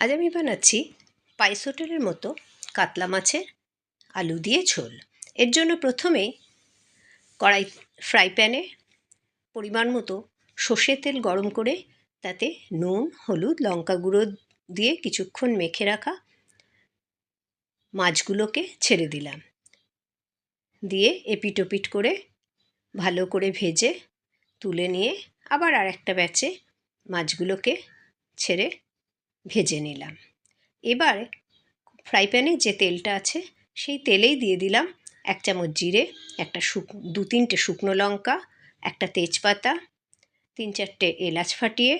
আজ আমি বানাচ্ছি পাইস হোটেলের মতো কাতলা মাছের আলু দিয়ে ঝোল। এর জন্য প্রথমেই কড়াই ফ্রাই প্যানে পরিমাণ মতো সর্ষের তেল গরম করে, তাতে নুন, হলুদ, লঙ্কা গুঁড়ো দিয়ে কিছুক্ষণ মেখে রাখা মাছগুলোকে ছেড়ে দিলাম। দিয়ে এপিট ওপিট করে ভালো করে ভেজে তুলে নিয়ে আবার আর একটা ব্যাচে মাছগুলোকে ছেড়ে ভেজে নিলাম। এবার ফ্রাই প্যানে যে তেলটা আছে, সেই তেলেই দিয়ে দিলাম এক চামচ জিরে, একটা শুক, দু তিনটে শুকনো লঙ্কা, একটা তেজপাতা, তিন চারটে এলাচ ফাটিয়ে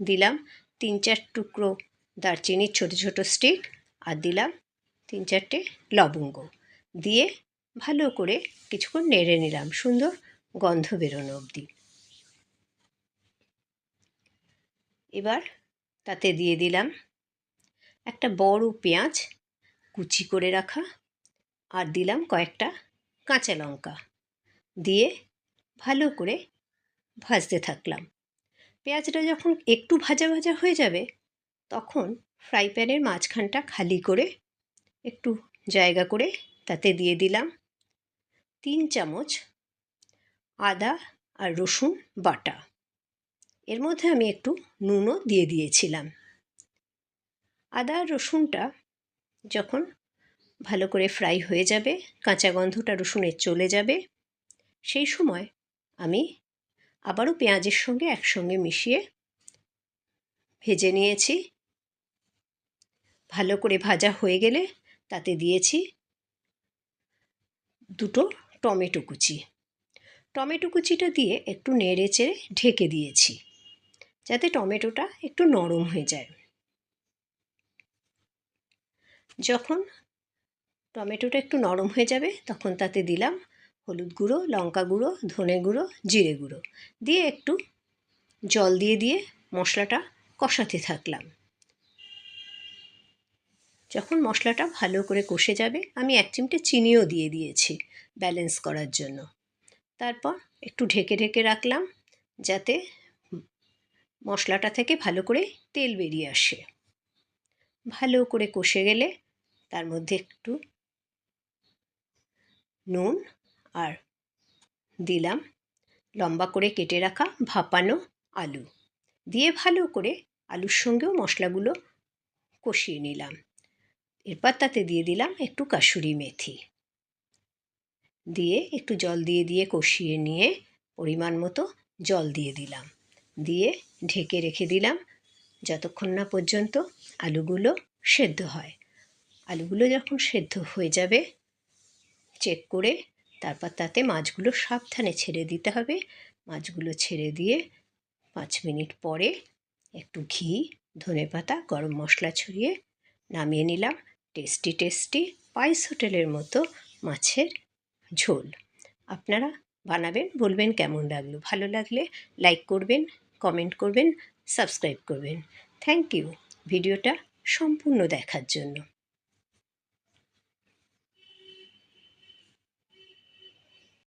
দিলাম, তিন চার টুকরো দারচিনির ছোটো ছোটো স্টিক আর দিলাম তিন চারটে লবঙ্গ। দিয়ে ভালো করে কিছুক্ষণ নেড়ে নিলাম, সুন্দর গন্ধ বেরোনো অবধি। এবার তাতে দিয়ে দিলাম একটা বড় পেঁয়াজ কুচি করে রাখা আর দিলাম কয়েকটা কাঁচা লঙ্কা দিয়ে ভালো করে ভাজতে থাকলাম। পেঁয়াজটা যখন একটু ভাজা ভাজা হয়ে যাবে, তখন ফ্রাই প্যানের মাঝখানটা খালি করে একটু জায়গা করে তাতে দিয়ে দিলাম তিন চামচ আদা আর রসুন বাটা। এর মধ্যে আমি একটু নুনও দিয়ে দিয়েছিলাম। আদা, রসুনটা যখন ভালো করে ফ্রাই হয়ে যাবে, কাঁচা গন্ধটা রসুনের চলে যাবে, সেই সময় আমি আবারও পেঁয়াজের সঙ্গে একসঙ্গে মিশিয়ে ভেজে নিয়েছি। ভালো করে ভাজা হয়ে গেলে তাতে দিয়েছি দুটো টমেটো কুচি। টমেটো কুচিটা দিয়ে একটু নেড়ে চেড়ে ঢেকে দিয়েছি। যাতে টমেটোটা একটু নরম হয়ে যায়। যখন টমেটোটা একটু নরম হয়ে যাবে, তখন তাতে দিলাম হলুদ গুঁড়ো, লঙ্কা গুঁড়ো, ধনে গুঁড়ো, জিরে গুঁড়ো। দিয়ে একটু জল দিয়ে দিয়ে মশলাটা কষাতে থাকলাম। যখন মশলাটা ভালো করে কষে যাবে, আমি এক চিমটে চিনিও দিয়ে দিয়েছি ব্যালেন্স করার জন্য। তারপর একটু ঢেকে ঢেকে রাখলাম, যাতে মশলাটা থেকে ভালো করে তেল বেরিয়ে আসে। ভালো করে কষে গেলে তার মধ্যে একটু নুন আর দিলাম লম্বা করে কেটে রাখা ভাপানো আলু। দিয়ে ভালো করে আলুর সঙ্গেও মশলাগুলো কষিয়ে নিলাম। এরপর তাতে দিয়ে দিলাম একটু কাসুরি মেথি। দিয়ে একটু জল দিয়ে দিয়ে কষিয়ে নিয়ে পরিমাণ মতো জল দিয়ে দিলাম। দিয়ে ঢেকে রেখে দিলাম। যতক্ষণ না পর্যন্ত আলুগুলো সেদ্ধ হয়। আলুগুলো যখন সেদ্ধ হয়ে যাবে চেক করে তারপর তাতে মাছগুলো সাবধানে ছেড়ে দিতে হবে। মাছগুলো ছেড়ে দিয়ে পাঁচ মিনিট পরে একটু ঘি, ধনে পাতা, গরম মশলা ছড়িয়ে নামিয়ে নিলাম। টেস্টি টেস্টি পাইস হোটেলের মতো মাছের ঝোল। আপনারা বানাবেন, বলবেন কেমন লাগল? ভালো লাগলে লাইক করবেন কমেন্ট করবেন সাবস্ক্রাইব করবেন। থ্যাংক ইউ ভিডিওটা সম্পূর্ণ দেখার জন্য।